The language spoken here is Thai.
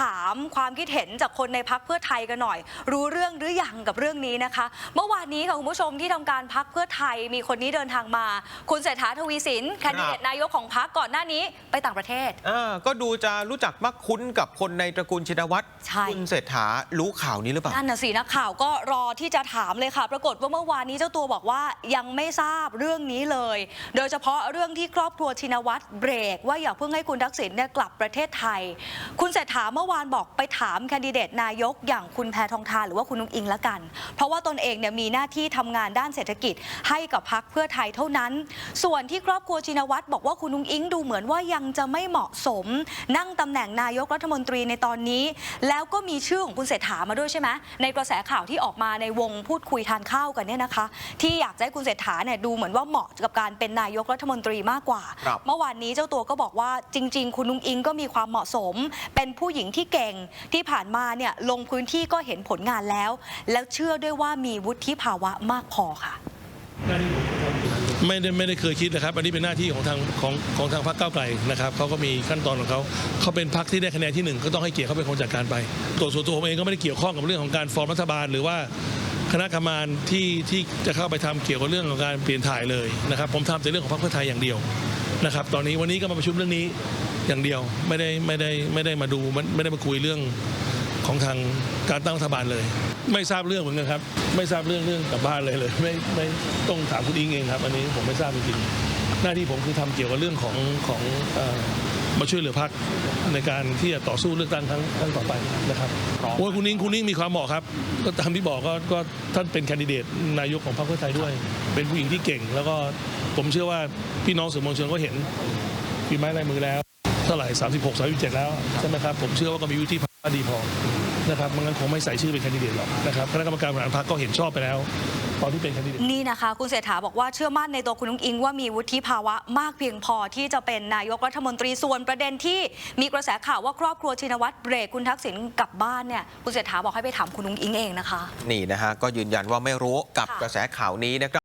ถามความคิดเห็นจากคนในพักเพื่อไทยกันหน่อย รู้เรื่องหรือยังกับเรื่องนี้นะคะ เมื่อวานนี้ค่ะคุณผู้ชมที่ทำการพักเพื่อไทยมีคนนี้เดินทางมา คุณเศรษฐาทวีสินแคนดิเดตนายกของพักก่อนหน้านี้ไปต่างประเทศอ่าก็ดูจะรู้จักมักคุ้นกับคนในตระกูลชินวัตรใช่คุณเศรษฐารู้ข่าวนี้หรือเปล่านั่นน่ะสินักข่าวก็รอที่จะถามเลยค่ะ ปรากฏว่าเมื่อวานนี้เจ้าตัวบอกว่ายังไม่ทราบเรื่องนี้เลย โดยเฉพาะเรื่องที่ครอบครัวชินวัตรเบรก ว่าอย่าเพิ่งให้คุณทักษิณเนี่ยกลับประเทศไทย คุณเศรษฐาเมื่อวานบอกไปถามแคนดิเดตนายกอย่างคุณแพทองทานหรือว่าคุณนุ้งอิงละกัน เพราะว่าตนเองเนี่ยมีหน้าที่ทำงานด้านเศรษฐกิจให้กับพักเพื่อไทยเท่านั้น ส่วนที่ครอบครัวชินวัตรบอกว่าคุณนุ้งอิงดูเหมือนว่ายังจะไม่เหมาะสม นั่งตำแหน่งนายกรัฐมนตรีในตอนนี้ แล้วก็มีชื่อของคุณเศรษฐามาด้วยใช่ไหมในกระแสข่าวที่ออกมาในวงพูดคุยทานข้าวกันเนี่ยนะคะ ที่อยากจะให้คุณเศรษฐาเนี่ยดูเหมือนว่าเหมาะกับการเป็นนายกรัฐมนตรีมากกว่าครับเมื่อวานนี้เจ้าตัวก็บอกว่าจริง ๆ คุณนุ้งอิงก็มีความเหมาะสม เป็นผู้หญิงที่ที่เก่งที่ผ่านมาเนี่ยลงพื้นที่ก็เห็นผลงานแล้ว แล้วเชื่อด้วยว่ามีวุฒิภาวะมากพอค่ะไม่ได้ไม่ได้เคยคิดนะครับ อันนี้เป็นหน้าที่ของทางของของทางพรรคก้าวไกลนะครับเขาก็มีขั้นตอนของเขาเขาเป็นพรรคที่ได้คะแนนที่หนึ่งก็ต้องให้เกียรติเขาเป็นคนจัดการไป ตัวส่วนตัวผมเองก็ไม่ได้เกี่ยวข้องกับเรื่องของการฟอร์มรัฐบาล หรือว่าคณะกรรมการที่ที่จะเข้าไปทำเกี่ยวกับเรื่องของการเปลี่ยนถ่ายเลยนะครับ ผมทำแต่เรื่องของพรรคเพื่อไทยอย่างเดียวนะครับ ตอนนี้วันนี้ก็มาประชุมเรื่องนี้ อย่างเดียวไม่ได้ไม่ได้ไม่ได้มาดูไม่ได้มาคุยเรื่องของทางการตั้งรัฐบาลเลย ไม่ทราบเรื่องเหมือนกันครับ ไม่ทราบเรื่องเรื่องกลับบ้านเลยเลย ไม่ไม่ต้องถามคุณอิงเองครับ อันนี้ผมไม่ทราบจริงๆหน้าที่ผมคือทำเกี่ยวกับเรื่องของของเอ่อมาช่วยเหลือพรรคในการที่จะต่อสู้เลือกตั้งครั้งครั้งต่อไปนะครับโอ้ยคุณอิงคุณอิงมีความเหมาะครับ ก็ตามที่บอกก็ก็ท่านเป็นแคนดิเดตนายกของพรรคเพื่อไทยด้วย เป็นผู้หญิงที่เก่ง แล้วก็ผมเชื่อว่าพี่น้องสื่อมวลชนก็เห็นฝีไม้ลายมือแล้ว เท่าไหร่ 36 37 แล้วใช่ไหมครับผมเชื่อว่าก็มีวิธีภาวะดีพอนะครับไมันงั้นคงไม่ใส่ชื่อเป็นแคนดิเดตหรอกนะครับคณะกรรมการบริหารพรรคก็เห็นชอบไปแล้ว ตอนที่เป็นแคนดิเดตนี่นะคะ คุณเศรษฐาบอกว่าเชื่อมั่นในตัวคุณนุ้งอิงว่ามีวุฒิภาวะมากเพียงพอที่จะเป็นนายกรัฐมนตรีส่วนประเด็นที่มีกระแสข่าวว่าครอบครัวชินวัตรเบรกคุณทักษิณกลับบ้านเนี่ยคุณเศรษฐาบอกให้ไปถามคุณนุ้งอิงเองนะคะ นี่นะฮะก็ยืนยันว่าไม่รู้กับกระแสข่าวนี้นะครับ